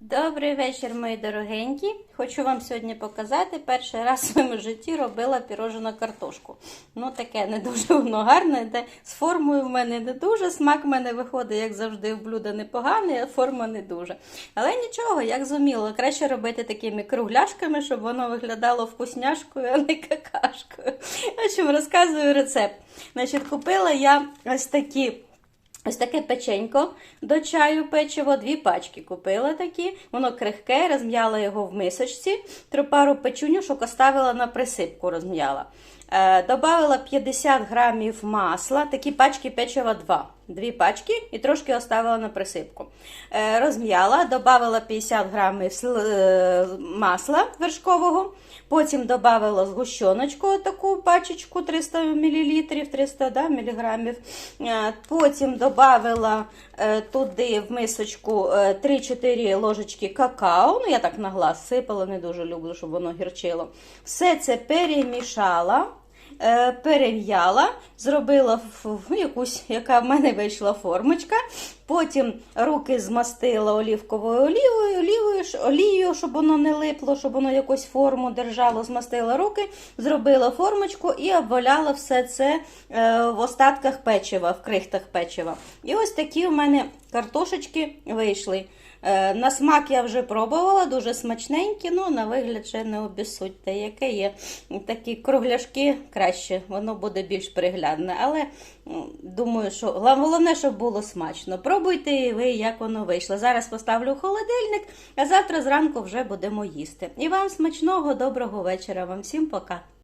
Добрий вечір, мої дорогенькі. Хочу вам сьогодні показати. Перший раз в своєму житті робила пірожену картошку. Ну, таке не дуже воно гарне, де з формою в мене не дуже. Смак в мене виходить, як завжди, в блюдо непоганий, а форма не дуже. Але нічого, як зуміло, краще робити такими кругляшками, щоб воно виглядало вкусняшкою, а не какашкою. В общем, розказую рецепт. Значить, купила я ось такі. Ось таке печенько до чаю печиво, дві пачки купила такі. Воно крихке, розм'яла його в мисочці. Пару печунюшок оставила на присипку, розм'яла. Е, добавила 50 грамів масла, такі пачки печива 2. Дві пачки і трошки оставила на присипку. Е, розм'яла, додавала 50 грамів е, масла вершкового. Потім додавала згущеночку, таку пачечку 300 мл, 300 да, мг. Потім додавала е, туди в мисочку е, 3-4 ложечки какао. Ну, я так на глаз сипала, не дуже люблю, щоб воно гірчило. Все це перемішала. Е, Перев'яла, зробила ф- ф- якусь, яка в мене вийшла формочка. Потім руки змастила олівковою олівою, олівою, олією, щоб воно не липло, щоб воно якусь форму держало, змастила руки, зробила формочку і обваляла все це е, в остатках печива, в крихтах печива. І ось такі у мене картошечки вийшли. Е, На смак я вже пробувала, дуже смачненькі, ну на вигляд ще не обіссудьте, яке є такі кругляшки краще, воно буде більш приглядне. Але думаю, що головне, щоб було смачно. Пробуйте ви, як воно вийшло. Зараз поставлю холодильник, а завтра зранку вже будемо їсти. І вам смачного, доброго вечора. Вам всім пока.